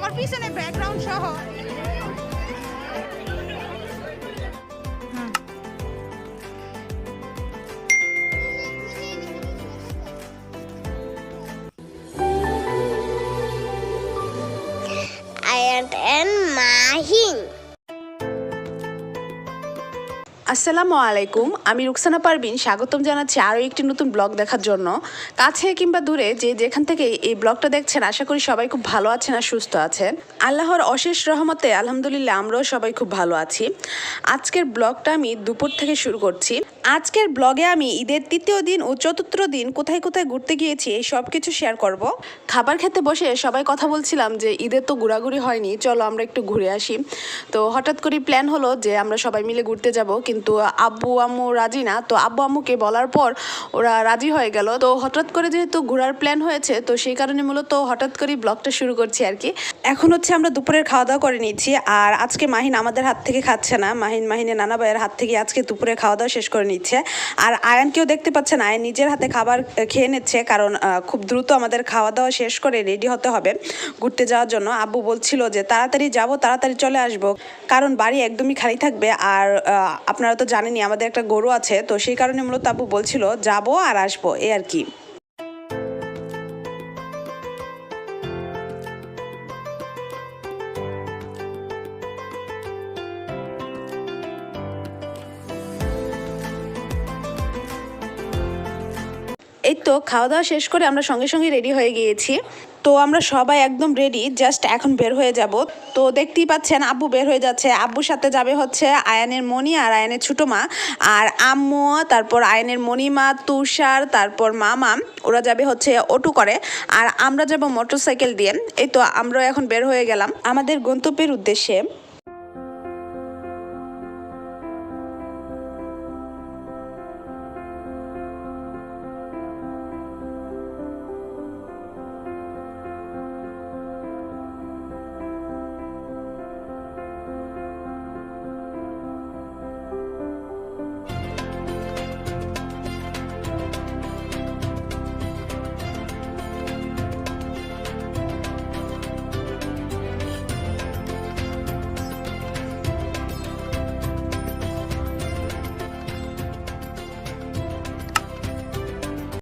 আমার পিছনে ব্যাকগ্রাউন্ড সহ আসসালামু আলাইকুম। আমি রুকসানা পারবিন স্বাগতম জানাচ্ছি আরও একটি নতুন ব্লগ দেখার জন্য। কাছে কিংবা দূরে যে যেখান থেকে এই ব্লগটা দেখছেন, আশা করি সবাই খুব ভালো আছেন আর সুস্থ আছেন। আল্লাহর অশেষ রহমতে, আলহামদুলিল্লাহ, আমরাও সবাই খুব ভালো আছি। আজকের ব্লগটা আমি দুপুর থেকে শুরু করছি। আজকের ব্লগে আমি ঈদের তৃতীয় দিন ও চতুর্থ দিন কোথায় কোথায় ঘুরতে গিয়েছি, এই সব কিছু শেয়ার করব। খাবার খেতে বসে সবাই কথা বলছিলাম যে ঈদের তো ঘোরাঘুরি হয়নি, চলো আমরা একটু ঘুরে আসি। তো হঠাৎ করে প্ল্যান হলো যে আমরা সবাই মিলে ঘুরতে যাব, কিন্তু আব্বু, আম্মু রাজি না। তো আব্বু, আম্মুকে বলার পর ওরা রাজি হয়ে গেল। তো হঠাৎ করে যেহেতু ঘোরার প্ল্যান হয়েছে, তো সেই কারণে মূলত হঠাৎ করেই ব্লগটা শুরু করছি আর কি। এখন হচ্ছে আমরা দুপুরের খাওয়া দাওয়া করে নিচ্ছি। আর আজকে মাহিন আমাদের হাত থেকে খাচ্ছে না। মাহিন, মাহিনের নানা ভাইয়ের হাত থেকে আজকে দুপুরে খাওয়া দাওয়া শেষ করে নিচ্ছে। আর আয়ানকেও দেখতে পাচ্ছেন আয়ান নিজের হাতে খাবার খেয়ে নিচ্ছে, কারণ খুব দ্রুত আমাদের খাওয়া দাওয়া শেষ করে রেডি হতে হবে ঘুরতে যাওয়ার জন্য। আব্বু বলছিল যে, তাড়াতাড়ি যাব, তাড়াতাড়ি চলে আসব। কারণ বাড়ি একদমই খালি থাকবে। আর আপনারা তো জানেনই, আমাদের একটা গরু আছে, তো সেই কারণে মূলত আব্বু বলছিল, যাব আর আসব। এই আর কি। এই তো, খাওয়া দাওয়া শেষ করে আমরা সঙ্গে সঙ্গে রেডি হয়ে গিয়েছি। তো আমরা সবাই একদম রেডি জাস্ট এখন বের হয়ে যাব। তো দেখতেই পাচ্ছেন আব্বু বের হয়ে যাচ্ছে। আব্বুর সাথে যাবে হচ্ছে আয়নের মনি আর আয়নের ছোটো মা। আর আম্মু, তারপর আয়নের মণিমা, তুষার, তারপর মামা, ওরা যাবে হচ্ছে অটো করে। আর আমরা যাব মোটরসাইকেল দিয়ে। এই তো আমরা এখন বের হয়ে গেলাম। আমাদের গন্তব্যের উদ্দেশ্যে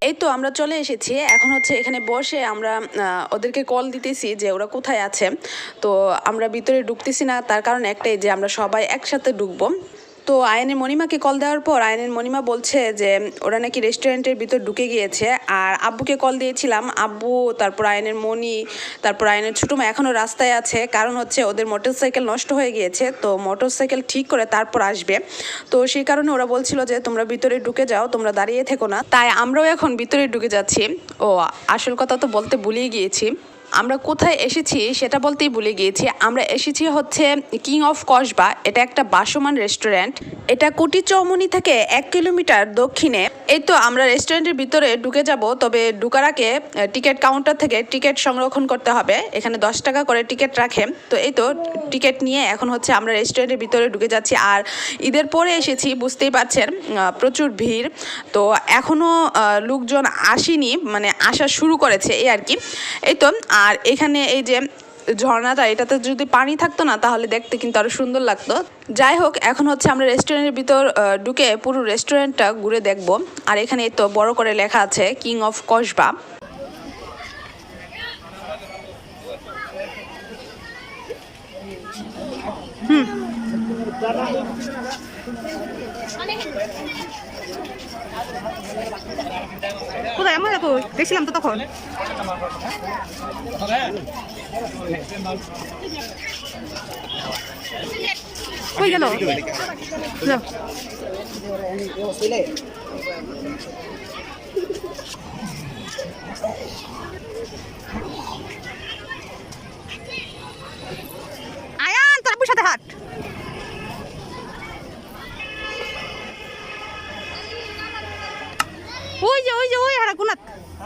এই তো আমরা চলে এসেছি। এখন হচ্ছে এখানে বসে আমরা ওদেরকে কল দিতেছি যে ওরা কোথায় আছে। তো আমরা ভিতরে ঢুকতেছি না, তার কারণ একটাই যে আমরা সবাই একসাথে ঢুকবো। তো আয়নের মণিমাকে কল দেওয়ার পর আয়নের মণিমা বলছে যে, ওরা নাকি রেস্টুরেন্টের ভিতর ঢুকে গিয়েছে। আর আব্বুকে কল দিয়েছিলাম। আব্বু, তারপর আয়নের মণি, তারপর আয়নের ছোটো মা এখনও রাস্তায় আছে। কারণ হচ্ছে ওদের মোটরসাইকেল নষ্ট হয়ে গিয়েছে। তো মোটরসাইকেল ঠিক করে তারপর আসবে। তো সেই কারণে ওরা বলছিল যে, তোমরা ভিতরে ঢুকে যাও, তোমরা দাঁড়িয়ে থেকো না। তাই আমরাও এখন ভিতরে ঢুকে যাচ্ছি। ও, আসল কথা তো বলতে ভুলিয়ে গিয়েছি। আমরা কোথায় এসেছি সেটা বলতেই ভুলে গিয়েছি। আমরা এসেছি হচ্ছে কিং অফ কসবা এটা একটা বাসমান রেস্টুরেন্ট এটা কুটি চৌমনি থেকে এক কিলোমিটার দক্ষিণে। এই তো আমরা রেস্টুরেন্টের ভিতরে ঢুকে যাব, তবে ঢুকার আগে টিকিট কাউন্টার থেকে টিকিট সংরক্ষণ করতে হবে। এখানে দশ টাকা করে টিকিট রাখে। তো এই তো টিকিট নিয়ে এখন হচ্ছে আমরা রেস্টুরেন্টের ভিতরে ঢুকে যাচ্ছি। আর ঈদের পরে এসেছি, বুঝতেই পারছেন প্রচুর ভিড়। তো এখনও লোকজন আসেনি মানে আসা শুরু করেছে, এই আর কি। এই তো আর এখানে এই যে ঝর্ণাটা, এটাতে যদি পানি থাকতো না, তাহলে দেখতে কিন্তু আরও সুন্দর লাগতো। যাই হোক, এখন হচ্ছে আমরা রেস্টুরেন্টের ভিতর ঢুকে পুরো রেস্টুরেন্টটা ঘুরে দেখব। আর এখানে তো বড় করে লেখা আছে কিং অফ কসবা দেখো দেখছিলাম তো তখন। কই গেল? ওই যে ওই যে ওই হারা ওই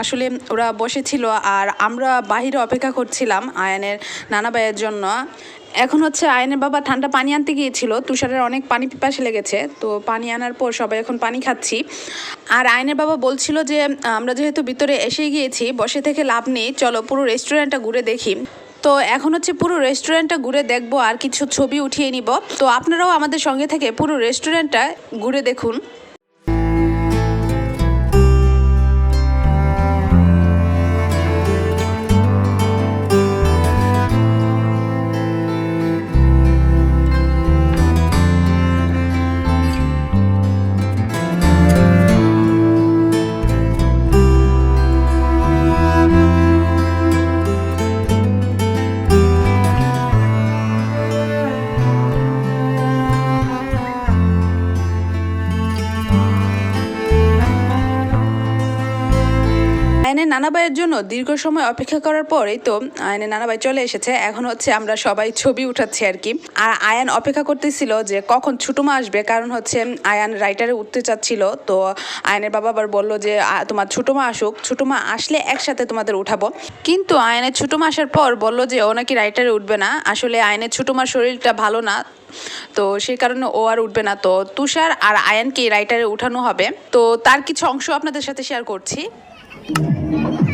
আসলে ওরা বসেছিল আর আমরা বাহিরে অপেক্ষা করছিলাম আয়নের নানা ভাইয়ের জন্য। এখন হচ্ছে আয়নের বাবা ঠান্ডা পানি আনতে গিয়েছিল, তুষারের অনেক পানি পিপাসে লেগেছে, তো পানি আনার পর সবাই এখন পানি খাচ্ছি। আর আয়নের বাবা বলছিল যে, আমরা যেহেতু ভিতরে এসে গিয়েছি, বসে থেকে লাভ নেই, চলো পুরো রেস্টুরেন্টটা ঘুরে দেখি। তো এখন হচ্ছে পুরো রেস্টুরেন্টটা ঘুরে দেখব আর কিছু ছবি উঠিয়ে নিব। তো আপনারাও আমাদের সঙ্গে থেকে পুরো রেস্টুরেন্টটা ঘুরে দেখুন। নানাবাইয়ের জন্য দীর্ঘ সময় অপেক্ষা করার পরেই তো আয়নের নানাবাই চলে এসেছে। এখন হচ্ছে আমরা সবাই ছবি উঠাচ্ছি আর কি। আর আয়ান অপেক্ষা করতেছিল যে কখন ছুটুমা আসবে, কারণ হচ্ছে আয়ান রাইটারে উঠতে চাচ্ছিল। তো আয়নের বাবা আবার বলল যে তোমার ছুটুমা আসুক ছুটুমা আসলে একসাথে তোমাদের উঠাবো। কিন্তু আয়নের ছুটুমা আসার পর বলল যে, ও নাকি রাইটারে উঠবে না। আসলে আয়নের ছুটুমার শরীরটা ভালো না। তো সেই কারণে ও আর উঠবে না। তো তুষার আর আয়ানকে রাইটারে উঠানো হবে। তো তার কিছু অংশ আপনাদের সাথে শেয়ার করছি। Thank you.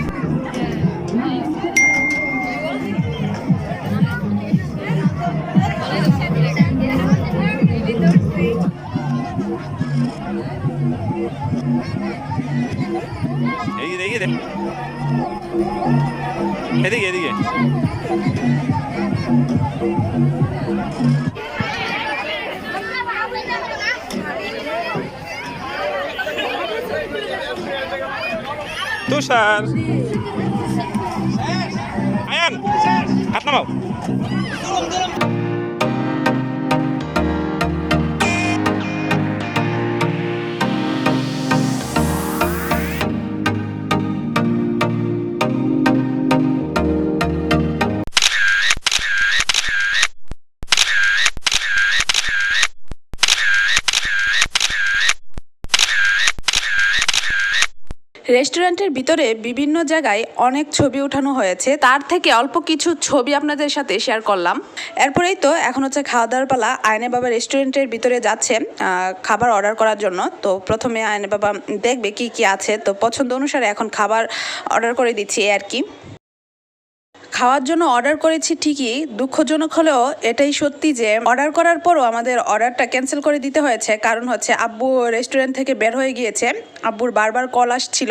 তুষার রেস্টুরেন্টের ভিতরে বিভিন্ন জায়গায় অনেক ছবি উঠানো হয়েছে। তার থেকে অল্প কিছু ছবি আপনাদের সাথে শেয়ার করলাম। এরপরেই তো এখন হচ্ছে খাওয়া দাওয়ার পালা। আয়নে বাবা রেস্টুরেন্টের ভিতরে যাচ্ছে খাবার অর্ডার করার জন্য। তো প্রথমে আয়নে বাবা দেখবে কি কি আছে। তো পছন্দ অনুসারে এখন খাবার অর্ডার করে দিচ্ছি আর কি। খাওয়ার জন্য অর্ডার করেছি ঠিকই, দুঃখজনক হলেও এটাই সত্যি যে অর্ডার করার পরও আমাদের অর্ডারটা ক্যান্সেল করে দিতে হয়েছে। কারণ হচ্ছে আব্বু রেস্টুরেন্ট থেকে বের হয়ে গিয়েছে। আব্বুর বারবার কল আসছিল,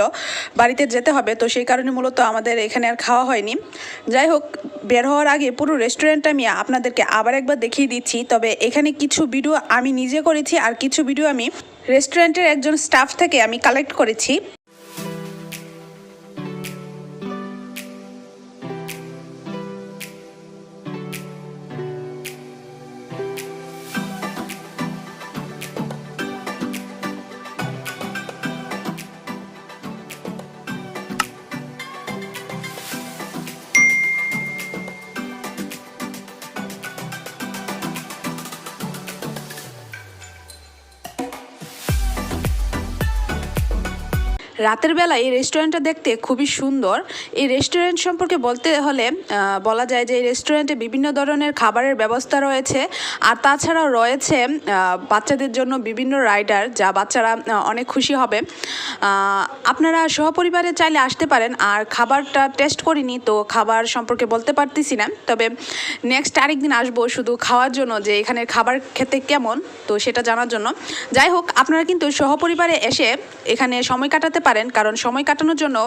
বাড়িতে যেতে হবে, তো সেই কারণে মূলত আমাদের এখানে আর খাওয়া হয়নি। যাই হোক, বের হওয়ার আগে পুরো রেস্টুরেন্টটা আমি আপনাদেরকে আবার একবার দেখিয়ে দিচ্ছি। তবে এখানে কিছু ভিডিও আমি নিজে করেছি আর কিছু ভিডিও আমি রেস্টুরেন্টের একজন স্টাফ থেকে আমি কালেক্ট করেছি। রাতের বেলা এই রেস্টুরেন্টটা দেখতে খুবই সুন্দর। এই রেস্টুরেন্ট সম্পর্কে বলতে হলে বলা যায় যে এই রেস্টুরেন্টে বিভিন্ন ধরনের খাবারের ব্যবস্থা রয়েছে। আর তাছাড়াও রয়েছে বাচ্চাদের জন্য বিভিন্ন রাইডার যা বাচ্চারা অনেক খুশি হবে। আপনারা সহপরিবারে চাইলে আসতে পারেন। আর খাবারটা টেস্ট করিনি তো খাবার সম্পর্কে বলতে পারতেছি না। তবে নেক্সট আরেকদিন আসব শুধু খাওয়ার জন্য যে এখানের খাবার খেতে কেমন, তো সেটা জানার জন্য। যাই হোক, আপনারা কিন্তু সহপরিবারে এসে এখানে সময় কাটাতে পারেন, কারণ সময় কাটানোর জন্য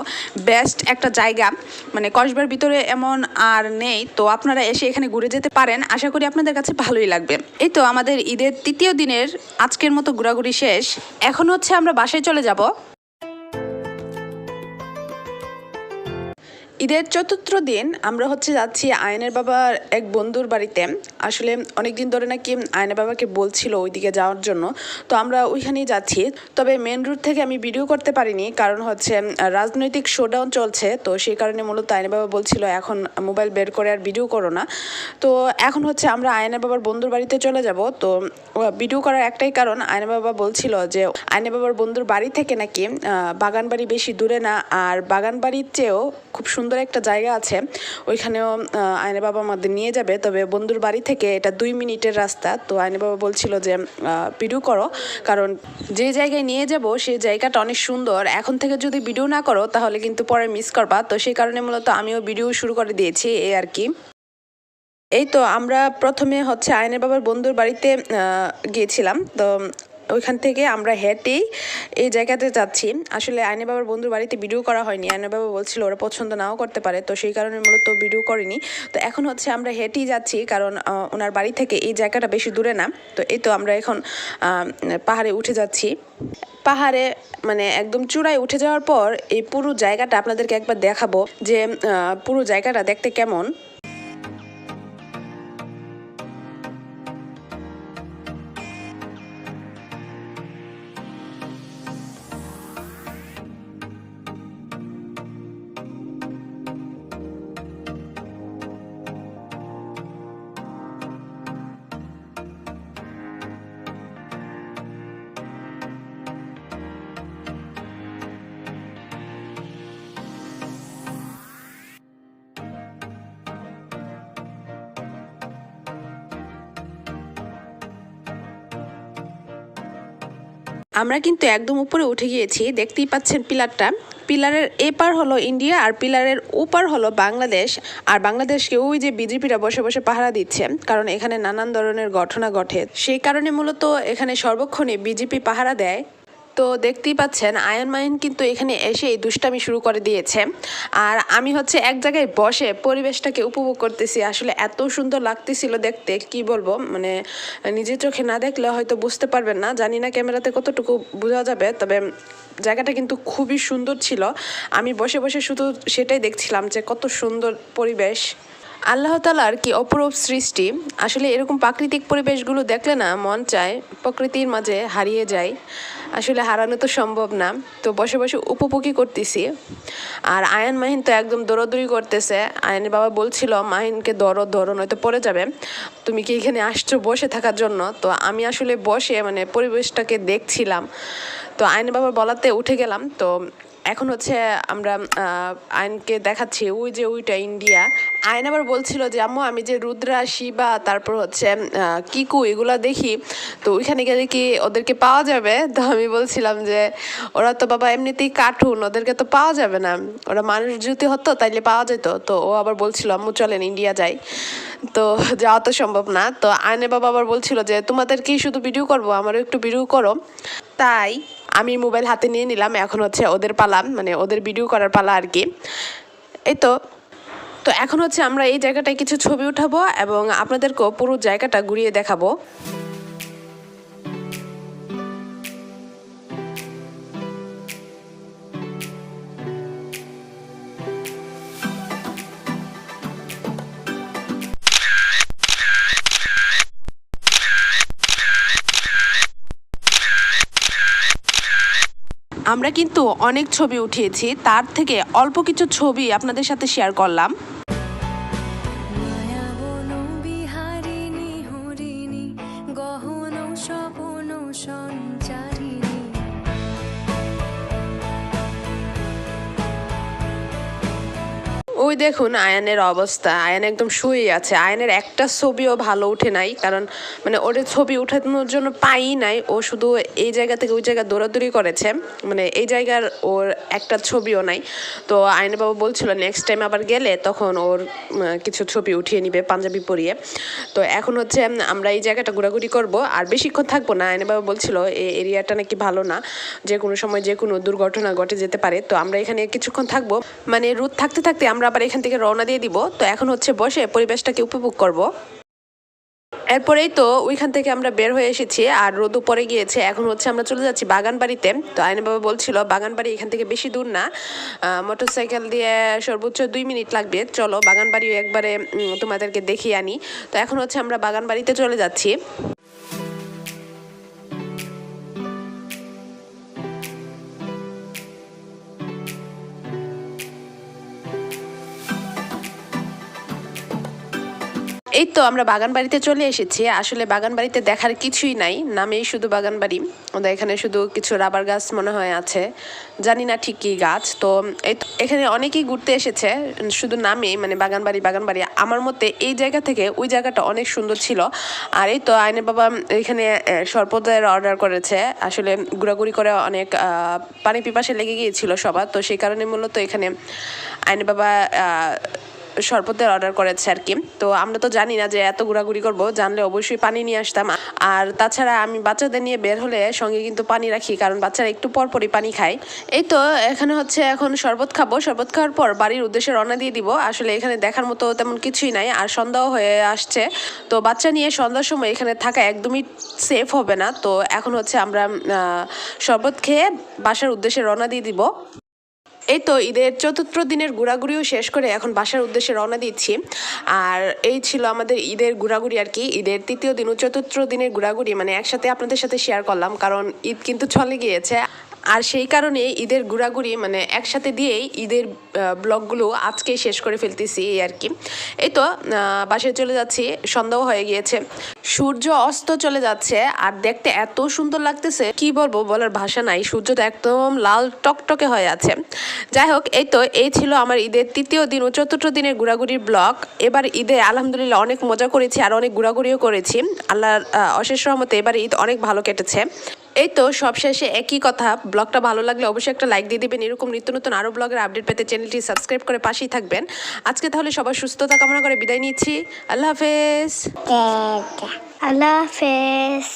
বেস্ট একটা জায়গা মানে কসবার ভিতরে এমন আর নেই, তো আপনারা এসে এখানে ঘুরে যেতে পারেন। আশা করি আপনাদের কাছে ভালোই লাগবে। এই তো আমাদের ঈদের তৃতীয় দিনের আজকের মতো ঘোরাঘুরি শেষ। এখন হচ্ছে আমরা বাসায় চলে যাব। ঈদের চতুর্থ দিন আমরা হচ্ছে যাচ্ছি আয়নের বাবার এক বন্ধুর বাড়িতে। আসলে অনেক দিন ধরে নাকি আয়নের বাবাকে বলছিল ওইদিকে যাওয়ার জন্য। তো আমরা ওইখানেই যাচ্ছি। তবে মেন রুট থেকে আমি ভিডিও করতে পারিনি কারণ হচ্ছে রাজনৈতিক শোডাউন চলছে। তো সেই কারণে মূলত আয়নের বাবা বলছিল এখন মোবাইল বের করে আর ভিডিও করো না। তো এখন হচ্ছে আমরা আয়নের বাবার বন্ধুর বাড়িতে চলে যাব। তো ভিডিও করার একটাই কারণ আয়নের বাবা বলছিল যে আয়নের বাবার বন্ধুর বাড়ি থেকে নাকি আহ, বাগান বাড়ি বেশি দূরে না। আর বাগান বাড়ির চেয়েও খুব সুন্দর একটা জায়গা আছে ওইখানেও আহ, আয়নের বাবা আমাদের নিয়ে যাবে। তবে বন্ধুর বাড়ি থেকে এটা দুই মিনিটের রাস্তা। তো আয়নের বাবা বলছিল যে ভিডিও করো। কারণ যে জায়গায় নিয়ে যাব সেই জায়গাটা অনেক সুন্দর। এখন থেকে যদি ভিডিও না করো তাহলে কিন্তু পরে মিস করবা। তো সেই কারণে মূলত আমিও ভিডিও শুরু করে দিয়েছি এই আর কি। এই তো আমরা প্রথমে হচ্ছে আয়নের বাবার বন্ধুর বাড়িতে গিয়েছিলাম। তো ওইখান থেকে আমরা হেঁটেই এই জায়গাতে যাচ্ছি। আসলে আয়নের বাবার বন্ধুর বাড়িতে ভিডিও করা হয়নি। আয়নের বাবা বলছিল ওরা পছন্দ নাও করতে পারে। তো সেই কারণে মূলত ভিডিও করিনি। তো এখন হচ্ছে আমরা হেঁটেই যাচ্ছি কারণ ওনার বাড়ি থেকে এই জায়গাটা বেশি দূরে না। তো এই তো আমরা এখন পাহাড়ে উঠে যাচ্ছি। পাহাড়ে মানে একদম চূড়ায় উঠে যাওয়ার পর এই পুরো জায়গাটা আপনাদেরকে একবার দেখাবো যে পুরো জায়গাটা দেখতে কেমন। আমরা কিন্তু একদম উপরে উঠে গিয়েছি, দেখতেই পাচ্ছেন পিলারটা। পিলারের এপার হলো ইন্ডিয়া আর পিলারের ওপার হলো বাংলাদেশ। আর বাংলাদেশকে ওই যে বিজেপিরা বসে বসে পাহারা দিচ্ছে, কারণ এখানে নানান ধরনের ঘটনা ঘটে। সেই কারণে মূলত এখানে সর্বক্ষণে বিজেপি পাহারা দেয়। তো দেখতেই পাচ্ছেন আয়ন মায়ন কিন্তু এখানে এসে এই দুষ্টামি শুরু করে দিয়েছে। আর আমি হচ্ছে এক জায়গায় বসে পরিবেশটাকে উপভোগ করতেছি, আসলে এত সুন্দর লাগতেছিল দেখতে, কি বলব? মানে নিজের চোখে না দেখলে হয়তো বুঝতে পারবেন না, জানি না ক্যামেরাতে কতটুকু বোঝা যাবে, তবে জায়গাটা কিন্তু খুবই সুন্দর ছিল। আমি বসে বসে শুধু সেটাই দেখছিলাম যে কত সুন্দর পরিবেশ। আল্লাহ তালার কি অপরূপ সৃষ্টি। আসলে এরকম প্রাকৃতিক পরিবেশগুলো দেখলে না মন চায়, প্রকৃতির মাঝে হারিয়ে যায়। আসলে হারানো তো সম্ভব না। তো বসে বসে উপভোগই করতেছি। আর আয়ন, মাহিন তো একদম দৌড়দৌড়ি করতেছে। আয়নের বাবা বলছিল, মাহিনকে ধরো ধরো, নয়তো পড়ে যাবে। তুমি কি এখানে আসছো বসে থাকার জন্য? তো আমি আসলে বসে মানে পরিবেশটাকে দেখছিলাম। তো আয়নের বাবা বলাতে উঠে গেলাম। তো এখন হচ্ছে আমরা আয়নকে দেখাচ্ছি, ওই যে ওইটা ইন্ডিয়া। আয়ন আবার বলছিল যে, আম্মু, আমি যে রুদ্রা, শিবা, তারপর হচ্ছে কিকু, এগুলা দেখি, তো ওইখানে গেলে কি ওদেরকে পাওয়া যাবে? তো আমি বলছিলাম যে, ওরা তো বাবা এমনিতেই কার্টুন ওদেরকে তো পাওয়া যাবে না। ওরা মানুষ যদি হতো, তাইলে পাওয়া যেত। তো ও আবার বলছিল, আম্মু, চলেন ইন্ডিয়া যাই। তো যাওয়া তো সম্ভব না। তো আয়নের বাবা আবার বলছিল যে, তোমাদের কি শুধু ভিডিও করব? আমারও একটু ভিডিও করো। তাই আমি মোবাইল হাতে নিয়ে নিলাম, এখন হচ্ছে ওদের পালা মানে ওদের ভিডিও করার পালা আর কি। এই তো তো এখন হচ্ছে আমরা এই জায়গাটায় কিছু ছবি উঠাবো এবং আপনাদেরকেও পুরো জায়গাটা ঘুরিয়ে দেখাবো। আমরা কিন্তু অনেক ছবি উঠিয়েছি। তার থেকে অল্প কিছু ছবি আপনাদের সাথে শেয়ার করলাম। দেখুন আয়ানের অবস্থা, আয়ান একদম শুয়ে আছে। আয়ানের একটা ছবিও ভালো উঠে নাই, কারণ মানে ওর ছবি উঠানোর জন্য পাই নাই, ও শুধু এই জায়গা থেকে ওই জায়গা দৌড়াদৌড়ি করেছে মানে এই জায়গার ওর একটা ছবিও নাই। তো আয়নের বাবু বলছিল নেক্সট টাইম আবার গেলে তখন ওর কিছু ছবি উঠিয়ে নিবে পাঞ্জাবি পরিয়ে। তো এখন হচ্ছে, আমরা এই জায়গাটা ঘোরাঘুরি করব। আর বেশিক্ষণ থাকব না আয়নের বাবু বলছিল এই এরিয়াটা নাকি ভালো না, যে কোনো সময় যে কোনো দুর্ঘটনা ঘটে যেতে পারে। তো আমরা এখানে কিছুক্ষণ থাকব। মানে রোদ থাকতে থাকতে আমরা আবার এখান থেকে রওনা দিয়ে দিব। তো এখন হচ্ছে বসে পরিবেশটাকে উপভোগ করব। এরপরেই তো ওইখান থেকে আমরা বের হয়ে এসেছি আর রোদও পরে গিয়েছে। এখন হচ্ছে আমরা চলে যাচ্ছি বাগান বাড়িতে তো আইনে বাবা বলছিল বাগান বাড়ি এখান থেকে বেশি দূর না। মোটর সাইকেল দিয়ে সর্বোচ্চ দুই মিনিট লাগবে। চলো বাগান বাড়িও একবারে তোমাদেরকে দেখিয়ে আনি। তো এখন হচ্ছে আমরা বাগান বাড়িতে চলে যাচ্ছি। এই তো আমরা বাগান বাড়িতে চলে এসেছি। আসলে বাগান বাড়িতে দেখার কিছুই নাই। নামেই শুধু বাগান বাড়ি ওদের এখানে শুধু কিছু রাবার গাছ মনে হয় আছে। জানি না ঠিক কি গাছ। তো এই এখানে অনেকেই ঘুরতে এসেছে। শুধু নামেই মানে বাগান বাড়ি বাগান বাড়ি আমার মতে এই জায়গা থেকে ওই জায়গাটা অনেক সুন্দর ছিল। আর এই তো আইনের বাবা এখানে সরপদের অর্ডার করেছে। আসলে ঘোরাঘুরি করে অনেক পানি পিপাসে লেগে গিয়েছিল সবার। তো সেই কারণে মূলত এখানে আইনের বাবা শরবতের অর্ডার করেছে আর কি। তো আমরা তো জানি না যে এত ঘোরাঘুরি করব, জানলে অবশ্যই পানি নিয়ে আসতাম। আর তাছাড়া আমি বাচ্চাদের নিয়ে বের হলে সঙ্গে কিন্তু পানি রাখি, কারণ বাচ্চারা একটু পরপরই পানি খায়। এই তো এখানে হচ্ছে এখন শরবত খাব। শরবত খাওয়ার পর বাড়ির উদ্দেশ্যে রওনা দিয়ে দিব। আসলে এখানে দেখার মতো তেমন কিছুই নাই, আর সন্ধ্যাও হয়ে আসছে। তো বাচ্চা নিয়ে সন্ধ্যার সময় এখানে থাকা একদমই সেফ হবে না। তো এখন হচ্ছে আমরা শরবত খেয়ে বাসার উদ্দেশ্যে রওনা দিয়ে দিব। এই তো ঈদের চতুর্থ দিনের ঘোরাঘুরিও শেষ করে এখন বাসার উদ্দেশ্যে রওনা দিচ্ছি। আর এই ছিল আমাদের ঈদের ঘোরাঘুরি আর কি। ঈদের তৃতীয় দিন ও চতুর্থ দিনের ঘোরাঘুরি। মানে একসাথে আপনাদের সাথে শেয়ার করলাম, কারণ ঈদ কিন্তু চলে গিয়েছে। আর সেই কারণে ঈদের ঘোরাঘুরি মানে একসাথে দিয়েই ঈদের ব্লগগুলো আজকেই শেষ করে ফেলতেছি এই আর কি। এই তো বাসায় চলে যাচ্ছি, সন্ধ্যাও হয়ে গিয়েছে। সূর্য অস্ত চলে যাচ্ছে, আর দেখতে এত সুন্দর লাগতেছে, কি বলব বলার ভাষা নাই সূর্যটা একদম লাল টকটকে হয়ে আছে। যাই হোক, এই তো, এই ছিল আমার ঈদের তৃতীয় দিন ও চতুর্থ দিনের ঘোরাঘুরির ব্লগ। এবার ঈদে আলহামদুলিল্লাহ অনেক মজা করেছি আর অনেক ঘোরাঘুরিও করেছি। আল্লাহর অশেষ রহমতে এবার ঈদ অনেক ভালো কেটেছে। এই তো সবশেষে একই কথা। ব্লগটা ভালো লাগলে অবশ্যই একটা লাইক দিয়ে দিবেন। এরকম নিত্য নতুন আরও ব্লগের আপডেট পেতে চ্যানেলটি সাবস্ক্রাইব করে পাশেই থাকবেন। আজকে তাহলে সবার সুস্থতা কামনা করে বিদায় নিচ্ছি। আল্লাহ হাফেজ। আল্লাহ হাফেজ।